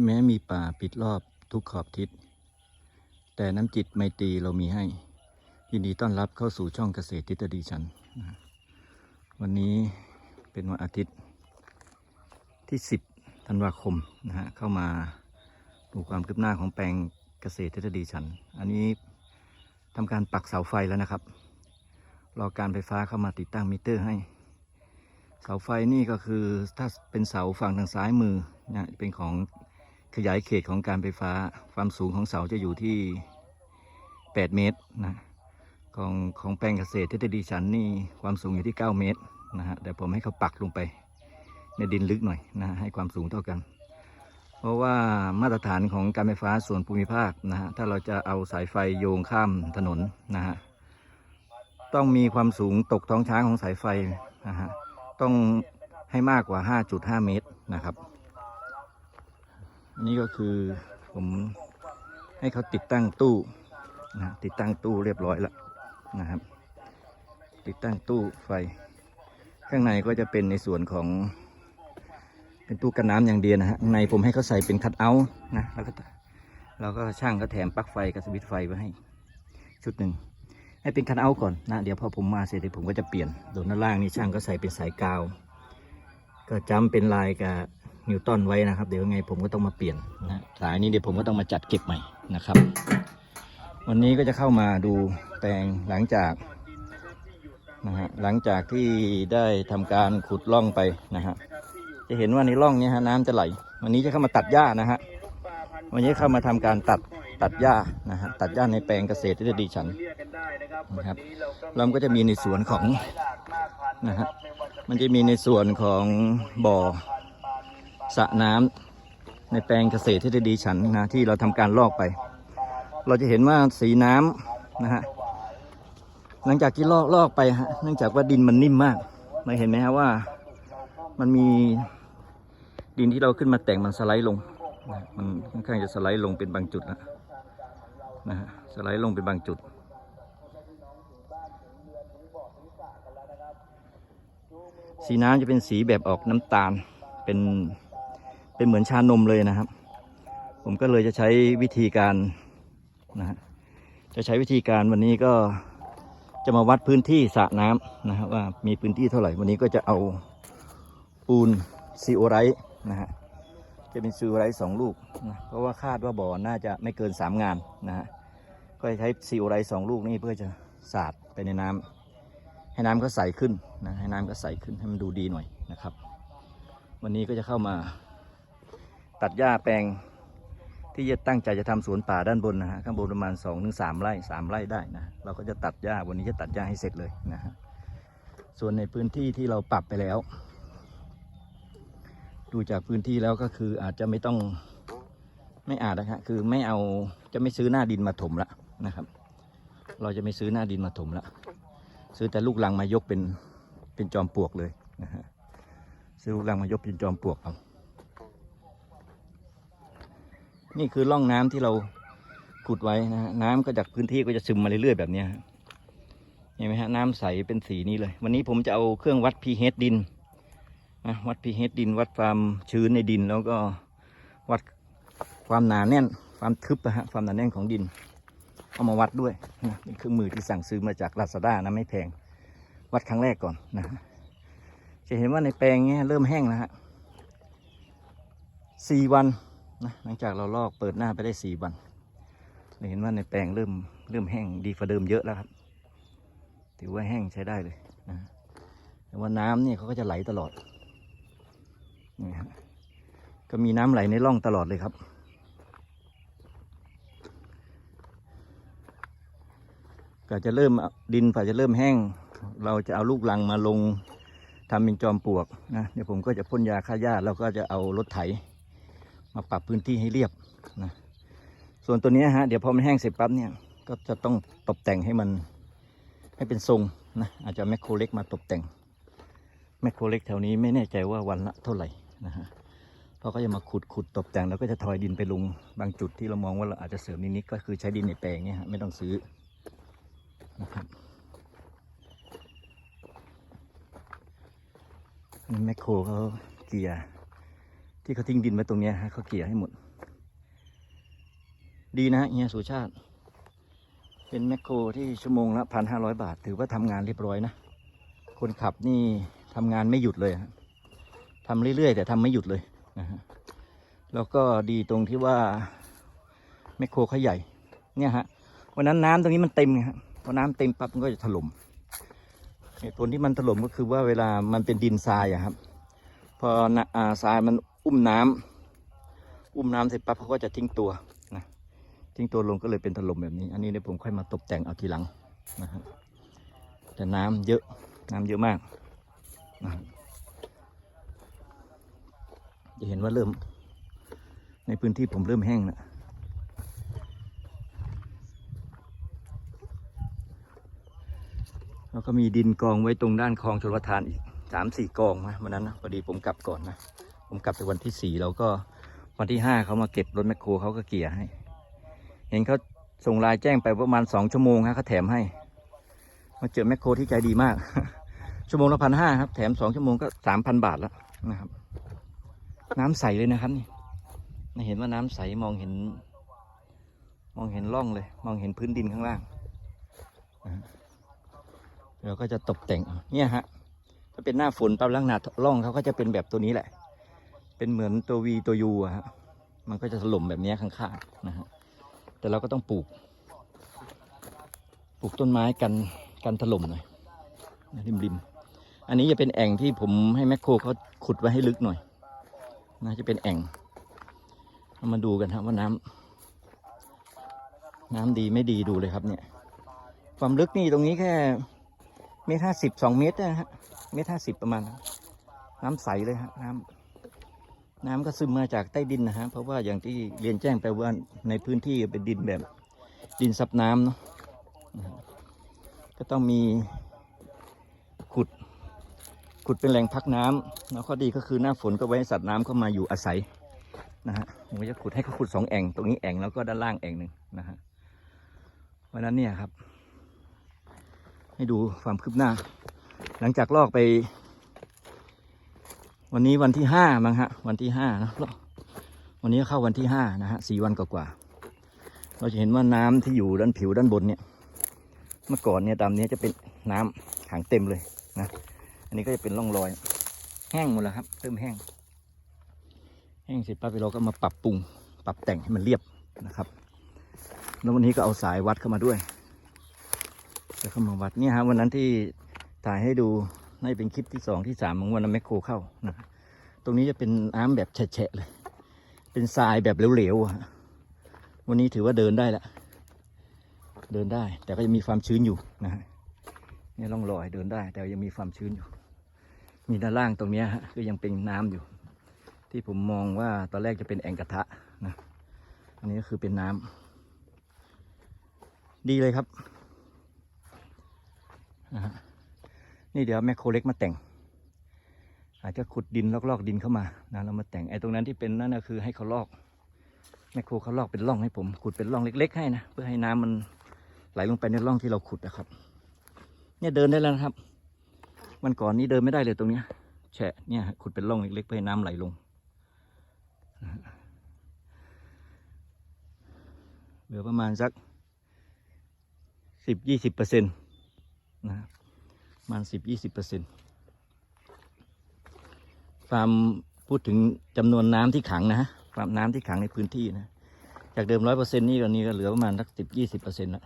แม้มีป่าปิดรอบทุกขอบทิศ แต่น้ำจิตไมตรีเรามีให้ ยินดีต้อนรับเข้าสู่ช่องเกษตรทฤษฎีฉัน วันนี้เป็นวันอาทิตย์ที่ 10 ธันวาคมนะฮะ เข้ามาดูความคืบหน้าของแปลงเกษตรทฤษฎีฉัน อันนี้ทำการปักเสาไฟแล้วนะครับ รอการไฟฟ้าเข้ามาติดตั้งมิเตอร์ให้เสาไฟนี่ก็คือถ้าเป็นเสาฝั่งทางซ้ายมือนะเป็นของ ขยายเขตของการไฟฟ้าความสูงของเสาจะอยู่ที่ 8 เมตรนะของของแปลงเกษตรทฤษฎีฉันนี่ความสูงอยู่ที่ 9 เมตรนะฮะแต่ผมให้เขาปักลงไปในดินลึกหน่อยนะให้ความสูงเท่ากัน เพราะว่ามาตรฐานของการไฟฟ้าส่วนภูมิภาคนะฮะถ้าเราจะเอาสายไฟโยงข้ามถนนนะฮะต้องมีความสูงตกท้องช้างของสายไฟนะฮะต้องให้มากกว่า 5.5 เมตรนะครับ นี่ก็คือผมให้เขาติดตั้งตู้นะติดตั้งตู้เรียบร้อยแล้วนะครับ ติดตั้งตู้ไฟ ข้างในก็จะเป็นในส่วนของ เป็นตู้กันน้ำอย่างเดียวนะฮะในผมให้เขาใส่เป็นคัทเอาท์นะแล้วก็เราก็ช่างก็แถมปลั๊กไฟกับสวิตช์ไฟไว้ให้ ชุดหนึ่งให้เป็นคันเอาท์ก่อนนะเดี๋ยวพอผมมาเสร็จผมก็จะเปลี่ยนโดนด้านล่างนี่ช่างก็ใส่เป็นสายกาว ก็จำเป็นลายกับ นิวตันไว้นะครับ เดี๋ยวไงผมก็ต้องมาเปลี่ยนนะสายนี้เดี๋ยวผมก็ต้องมาจัดเก็บใหม่นะครับ วันนี้ก็จะเข้ามาดูแปลงหลังจากนะฮะหลังจากที่ได้ทำการขุดร่องไปนะฮะจะเห็นว่าในร่องนี้ฮะน้ำจะไหล วันนี้จะเข้ามาตัดหญ้านะฮะวันนี้เข้ามาทำการตัดตัดหญ้านะฮะตัดหญ้าในแปลงเกษตรที่ดีฉันนะครับเราก็จะมีในส่วนของนะฮะมันจะมีในส่วนของบ่อ สระน้ำในแปลงเกษตรที่ได้ดีฉันนะที่เราทำการลอกไป เราจะเห็นว่าสีน้ำนะฮะหลังจากที่ลอกลอกไปฮะเนื่องจากว่าดินมันนิ่มมากเราเห็นไหมฮะว่ามันมีดินที่เราขึ้นมาแต่งมันสไลด์ลงมันค่อนข้างจะสไลด์ลงเป็นบางจุดนะนะฮะสไลด์ลงเป็นบางจุดสีน้ำจะเป็นสีแบบออกน้ำตาลเป็น เป็นเหมือนชานมเลยนะครับ ผมก็เลยจะใช้วิธีการนะฮะจะใช้วิธีการวันนี้ก็จะมาวัดพื้นที่สระน้ำนะครับว่ามีพื้นที่เท่าไหร่ วันนี้ก็จะเอาปูนซีโอไรต์นะฮะจะเป็นซีโอไรต์สองลูกนะเพราะว่าคาดว่าบ่อน่าจะไม่เกินสามงานนะฮะก็จะใช้ซีโอไรต์สองลูกนี่เพื่อจะสาดไปในน้ำให้น้ำก็ใสขึ้นนะให้น้ำก็ใสขึ้นให้มันดูดีหน่อยนะครับ วันนี้ก็จะเข้ามา ตัดหญ้าแปลงที่จะตั้งใจจะทำสวนป่าด้านบนนะฮะข้างบนประมาณ2อถึงสไร่สามไร่ได้นะเราก็จะตัดหญ้าวันนี้จะตัดหญ้าให้เสร็จเลยนะฮะส่วนในพื้นที่ที่เราปรับไปแล้ว ดูจากพื้นที่แล้วก็คืออาจจะไม่ต้องไม่อาจนะฮะคือไม่เอาจะไม่ซื้อหน้าดินมาถมละนะครับ เราจะไม่ซื้อหน้าดินมาถมละซื้อแต่ลูกลังมายกเป็นเป็นจอมปลวกเลยนะฮะซื้อลูกลังมายกเป็นจอมปลวกเอา นี่คือร่องน้ำที่เราขุดไว้นะฮะน้ำก็จากพื้นที่ก็จะซึมมาเรื่อยๆแบบนี้เห็นไหมฮะน้ำใสเป็นสีนี้เลย วันนี้ผมจะเอาเครื่องวัด pH ดินนะวัด pH ดิน วัดความชื้นในดิน แล้วก็วัดความหนาแน่น ความทึบนะฮะความหนาแน่นของดิน เอามาวัดด้วยนะเป็นเครื่องมือที่สั่งซื้อมาจากลาซาด้านะไม่แพง วัดครั้งแรกก่อนนะฮะจะเห็นว่าในแปลงเนี้ยเริ่มแห้งแล้วฮะสี่วัน นะหลังจากเราลอกเปิดหน้าไปได้สี่วันเราเห็นว่าในแปลงเริ่มเริ่มแห้งดีกว่าเดิมเยอะแล้วครับ ถือว่าแห้งใช้ได้เลยนะแต่ว่าน้ำเนี่ยเขาก็จะไหลตลอดนี่ฮะก็มีน้ำไหลในร่องตลอดเลยครับ ก็จะเริ่มดินฝ่าจะเริ่มแห้ง เราจะเอาลูกลังมาลงทำเป็นจอมปลวกนะเดี๋ยวผมก็จะพ่นยาฆ่าหญ้าแล้วก็จะเอารถไถ มาปรับพื้นที่ให้เรียบนะส่วนตัวนี้ฮะเดี๋ยวพอมันแห้งเสร็จปั๊บเนี่ยก็จะต้องตกแต่งให้มันให้เป็นทรงนะอาจจะแมคโครเล็กมาตกแต่งแมคโครเล็กแถวนี้ไม่แน่ใจว่าวันละเท่าไหร่นะฮะเพราะก็จะมาขุดขุดตกแต่งแล้วก็จะทอยดินไปลงบางจุดที่เรามองว่าเราอาจจะเสริมนิดๆก็คือใช้ดินในแปลงเนี่ยฮะไม่ต้องซื้อนะครับนี่แมคโครเขาเกียร์ ที่เขาทิ้งดินไว้ตรงนี้ฮะเขาเกลี่ยให้หมด ดีนะเฮียสุชาติ เป็นแมคโครที่ชั่วโมงละพันห้าร้อยบาท ถือว่าทำงานเรียบร้อยนะ คนขับนี่ทำงานไม่หยุดเลยฮะทำเรื่อยๆ แต่ทำไม่หยุดเลยนะฮะแล้วก็ดีตรงที่ว่าแมคโครเขาใหญ่ เนี่ยฮะวันนั้นน้ำตรงนี้มันเต็มไงฮะพอน้ำเต็มปั๊บมันก็จะถล่มเหตุผลที่มันถล่มก็คือว่าเวลามันเป็นดินทรายอะครับ พอนะอ่าทรายมัน อุ้มน้ำอุ้มน้ำเสร็จปั๊บเขาก็จะทิ้งตัวนะทิ้งตัวลงก็เลยเป็นถล่มแบบนี้ อันนี้เดี๋ยผมค่อยมาตกแต่งเอาทีหลังนะฮะแต่น้ำเยอะน้ำเยอะมากนะจะเห็นว่าเริ่ม ในพื้นที่ผมเริ่มแห้งแล้วแล้วก็มีดินกองไว้ตรงด้านคลองชลประทานอีกสามสี่กองนะวันนั้นนะพอดีผมกลับก่อนนะ ผมกลับไปวันที่สี่แล้วก็วันที่ห้าเขามาเก็บรถแมคโครเขาก็เกลี่ยให้ เห็นเขาส่งลน์แจ้งไปประมาณสองชั่วโมงฮะเขาแถมให้ มาเจอแมคโครที่ใจดีมาก ชั่วโมงละพันห้าครับ แถมสองชั่วโมงก็สามพันบาทแล้วนะครับ น้ำใสเลยนะครับนี่ไม่เห็นว่าน้ำใสมองเห็น มองเห็นร่องเลย มองเห็นพื้นดินข้างล่างเราก็จะตกแต่งเนี่ยฮะถ้าเป็นหน้าฝนปั๊บล่างหนาร่องเขาก็จะเป็นแบบตัวนี้แหละ เป็นเหมือนตัววีตัวยูอะฮะมันก็จะถล่มแบบนี้ข้างๆนะฮะแต่เราก็ต้องปลูก ปลูกต้นไม้กันกันถล่มหน่อยนะริมอันนี้จะเป็นแอ่งที่ผมให้แมคโครเขาขุดไว้ให้ลึกหน่อยน่าจะเป็นแอ่งเรามาดูกันครับว่าน้ำน้ำดีไม่ดีดูเลยครับเนี่ย ความลึกนี่ตรงนี้แค่เมตรห้าสิบสองเมตรนะฮะเมตรห้าสิบประมาณนั้นน้ำใสเลยฮะน้ำ น้ำก็ซึมมาจากใต้ดินนะฮะเพราะว่าอย่างที่เรียนแจ้งไปว่าในพื้นที่เป็นดินแบบดินซับน้ำเนาะก็ต้องมีขุดขุดเป็นแหล่งพักน้ำแล้วข้อดีก็คือหน้าฝนก็ไว้ให้สัตว์น้ำเข้ามาอยู่อาศัยนะฮะผมจะขุดให้เขาขุดสองแอ่งตรงนี้แอ่งแล้วก็ด้านล่างแอ่งหนึ่งนะฮะวันนั้นเนี่ยครับ ให้ดูความคืบหน้า หลังจากลอกไป วันนี้วันที่ห้ามั้งฮะ วันที่ห้านะวันนี้เข้าวันที่ห้านะฮะสี่วันกว่าๆเราจะเห็นว่าน้ำที่อยู่ด้านผิวด้านบนเนี่ย เมื่อก่อนเนี่ยตามนี้จะเป็นน้ำขังเต็มเลยนะ อันนี้ก็จะเป็นร่องรอย แห้งหมดแล้วครับเริ่มแห้ง แห้งเสร็จปั๊บเราก็มาปรับปรุง ปรับแต่งให้มันเรียบนะครับ แล้ววันนี้ก็เอาสายวัดเข้ามาด้วยจะเข้ามาวัดเนี่ยฮะวันนั้นที่ถ่ายให้ดู น่าจะเป็นคลิปที่สองที่สามของวันนั้นแมคโครเข้านะตรงนี้จะเป็นน้ำแบบแฉะเลย เป็นทรายแบบเหลวๆอะฮะวันนี้ถือว่าเดินได้ล้วเดินได้ แต่ก็ยังมีความชื้นอยู่นะฮะนี่ร่องรอยเดินได้ แต่ยังมีความชื้นอยู่ มีด้านล่างตรงนี้ฮะก็ยังเป็นน้ำอยู่ ที่ผมมองว่าตอนแรกจะเป็นแอ่งกระทะนะอันนี้ก็คือเป็นน้ำดีเลยครับนะฮะ นี่เดี๋ยวแมคโครเล็กมาแต่ง อาจจะขุดดินลอกๆดินเข้ามานะเรามาแต่งไอ้ตรงนั้นที่เป็นนั่นนะคือให้เขาลอกแมคโครเขาลอกเป็นร่องให้ผมขุดเป็นร่องเล็ก ๆ ให้นะเพื่อให้น้ำมันไหลลงไปในร่องที่เราขุดนะครับ เนี่ยเดินได้แล้วนะครับวันก่อนนี้เดินไม่ได้เลยตรงเนี้ยแฉะเนี่ยขุดเป็นร่องเล็กๆเพื่อให้น้ำไหลลง เหลือประมาณสักสิบยี่สิบเปอร์เซ็นต์นะประ มาณสิบยี่สิบเปอร์เซ็นต์ความพูดถึงจำนวนน้ำที่ขังนะความน้ำที่ขังในพื้นที่นะ จากเดิมร้อยเปอร์เซ็นต์นี่ตอนนี้ก็เหลือประมาณสักสิบยี่สิบเปอร์เซ็นต์ละ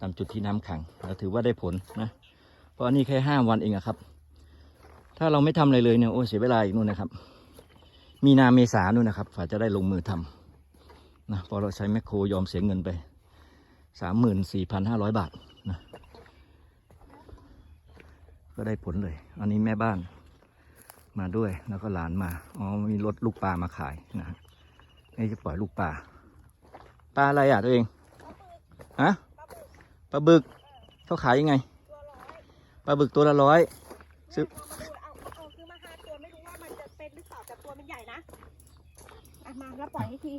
ตามจุดที่น้ำขังเราถือว่าได้ผลนะ เพราะอันนี้แค่ห้าวันเองอะครับ ถ้าเราไม่ทำอะไรเลยเนี่ยโอ้เสียเวลาอีกนู่นนะครับ มีนาเมษานู่นนะครับฝ่าจะได้ลงมือทำนะพอเราใช้แมคโครยอมเสียเงินไปสามหมื่นสี่พันห้าร้อยบาทนะ ก็ได้ผลเลย อันนี้แม่บ้านมาด้วยแล้วก็หลานมา อ๋อ มีรถลูกปลามาขายนะฮะนี่จะปล่อยลูกปลา ปลาอะไรอะตัวเอง ฮะ ปลาบึก เขาขายยังไง ปลาบึกตัวละร้อยซื้อเอาเอาซื้อมาห้าตัวไม่รู้ว่ามันจะเป็นหรือเปล่าแต่ตัวมันใหญ่นะอะมาแล้วปล่อยให้ที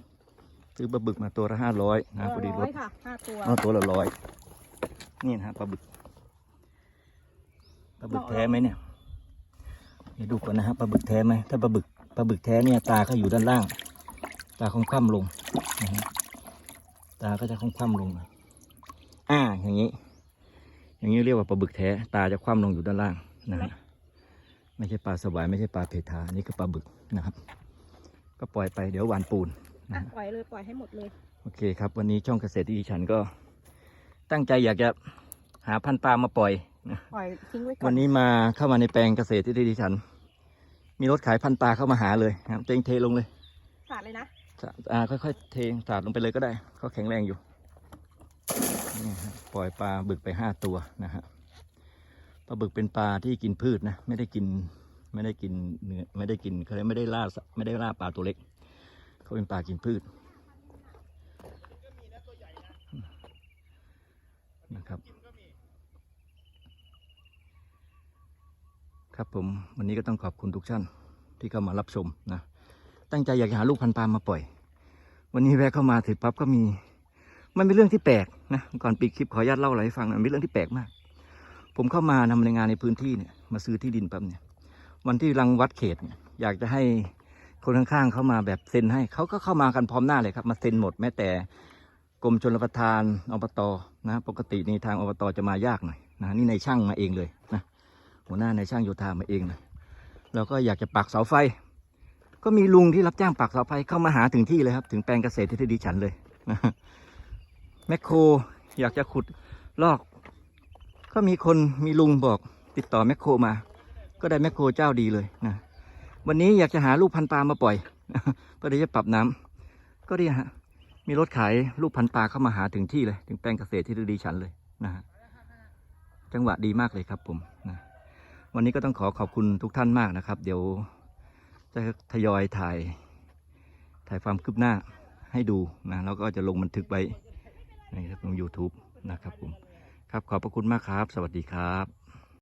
ซื้อปลาบึกมาตัวละห้าร้อยนะพอดีรร้อถยค่ะห้าตัวเอาตัวละร้อย นี่นะฮะปลาบึก ปลาบึกแท้ไหมเนี่ยเดี๋ยวดูก่อนนะฮะปลาบึกแท้ไหมถ้าปลาบึกปลาบึกแท้เนี่ยตาเขาอยู่ด้านล่าง ตาคงคว่ำลงนะฮะตาก็จะคงคว่ำลงอ่าอย่างนี้ อย่างนี้เรียกว่าปลาบึกแท้ ตาจะคว่ำลงอยู่ด้านล่างนะฮะไม่ใช่ปลาสวายไม่ใช่ปลาเพทาอันนี่คือปลาบึกนะครับ ก็ปล่อยไปเดี๋ยวหวานปูนอะปล่อยเลยปล่อยให้หมดเลยโอเคครับ วันนี้ช่องเกษตรที่ดิฉันก็ตั้งใจอยากจะหาพันธุ์ปลามาปล่อยนะ ปล่อยทิ้งไว้ก่อนวันนี้มาเข้ามาในแปลงเกษตรที่ดิฉัน มีรถขายพันธุ์ปลาเข้ามาหาเลยนะครับเจงเทลงเลยสาดเลยนะสาอ่าค่อยๆเทสาดลงไปเลยก็ได้เขาแข็งแรงอยู่นี่ครับปล่อยปลาบึกไปห้าตัวนะฮะปลาบึกเป็นปลาที่กินพืชนะไม่ได้กินไม่ได้กินเนื้อไม่ได้กินเขาเรียกไม่ได้ล่าสัตว์ไม่ได้ล่าปลาตัวเล็กเขาเป็นปลากินพืชนะครับ ครับผมวันนี้ก็ต้องขอบคุณทุกท่านที่เข้ามารับชมนะตั้งใจอยากจะหาลูกพันธุ์ปลามาปล่อย วันนี้แวะเข้ามาถึงปั๊บก็มี มันเป็นเรื่องที่แปลกนะก่อนปิดคลิปขออนุญาตเล่าอะไรให้ฟังมันเป็นเรื่องที่แปลกมาก ผมเข้ามานำในงานในพื้นที่เนี่ยมาซื้อที่ดินปั๊บเนี่ยวันที่รังวัดเขตเนี่ยอยากจะให้คนข้างๆเข้ามาแบบเซ็นให้เขาก็เข้ามากันพร้อมหน้าเลยครับ มาเซ็นหมดแม้แต่กรมชลประทานอบตนะ ปกติในทางอบตจะมายากหน่อยนะนี่ในช่างมาเองเลยนะ หัวหน้าในช่างโยธามาเองเลยแล้วก็อยากจะปักเสาไฟ ก็มีลุงที่รับจ้างปักเสาไฟเข้ามาหาถึงที่เลยครับ ถึงแปลงเกษตรที่ดิฉันเลยแมคโครอยากจะขุดลอก ก็มีคนมีลุงบอกติดต่อแมคโครมา ก็ได้แมคโครเจ้าดีเลยนะวันนี้อยากจะหาลูกพันปลามาปล่อยเพื่อที่จะปรับน้ำก็ดีฮะมีรถขายลูกพันปลาเข้ามาหาถึงที่เลย ถึงแปลงเกษตรที่ดิฉันเลยนะฮะจังหวะดีมากเลยครับผมนะ วันนี้ก็ต้องขอขอบคุณทุกท่านมากนะครับ เดี๋ยวจะทยอยถ่ายถ่ายความคืบหน้าให้ดูนะแล้วก็จะลงบันทึกไว้ในลง YouTube นะครับผมครับขอบพระคุณมากครับ สวัสดีครับ